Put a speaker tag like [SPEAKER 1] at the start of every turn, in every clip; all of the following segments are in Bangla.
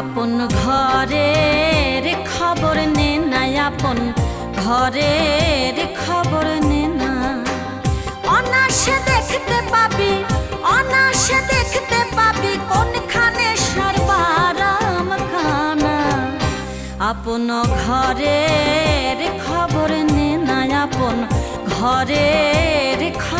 [SPEAKER 1] আপন ঘরের খবর নে না আপন ঘরের খবর নে না। অনাসে দেখতে পাবি অনাসে দেখতে পাবি কোনখানে সর্বারাম খানা আপন ঘরের খবর নে না আপন ঘরের খবর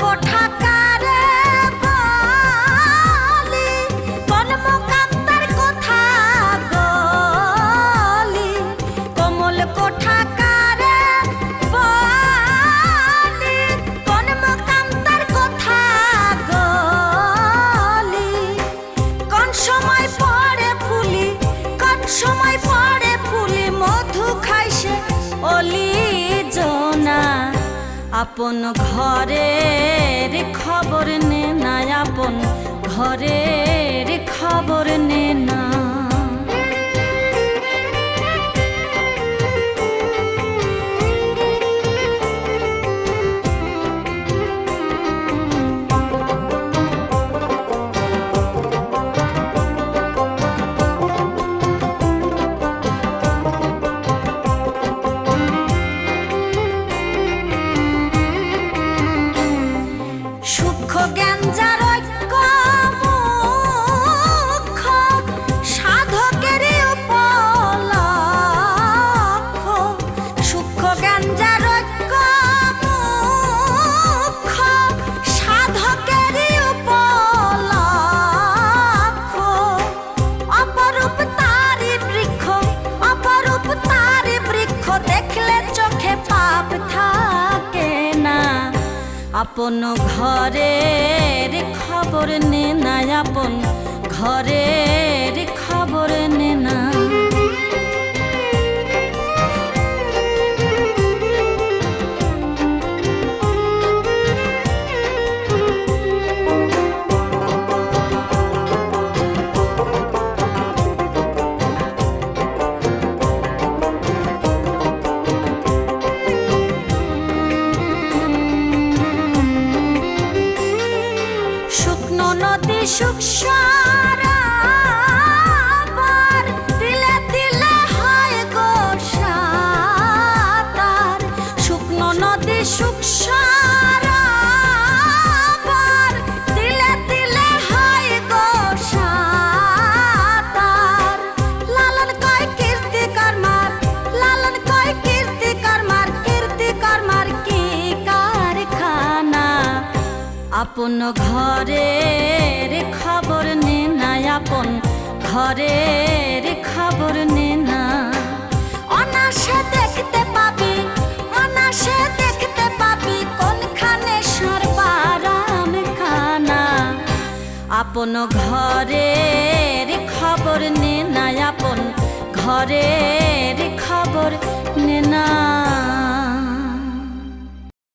[SPEAKER 1] কোঠা আপন ঘরের খবর নে না আপন ঘরের খবর নে না। সূক্ষ্ম জ্ঞান যার আপন ঘরের খবর নে না আপন ঘরের শুকসার আপন ঘরের খবর নে না আপন ঘরের খবর নে না। অনাসে দেখতে পাবি অনাসে দেখতে পাবি কোনখানে সর্বারাম খানা আপন ঘরের খবর নে না আপন ঘরের খবর নে না।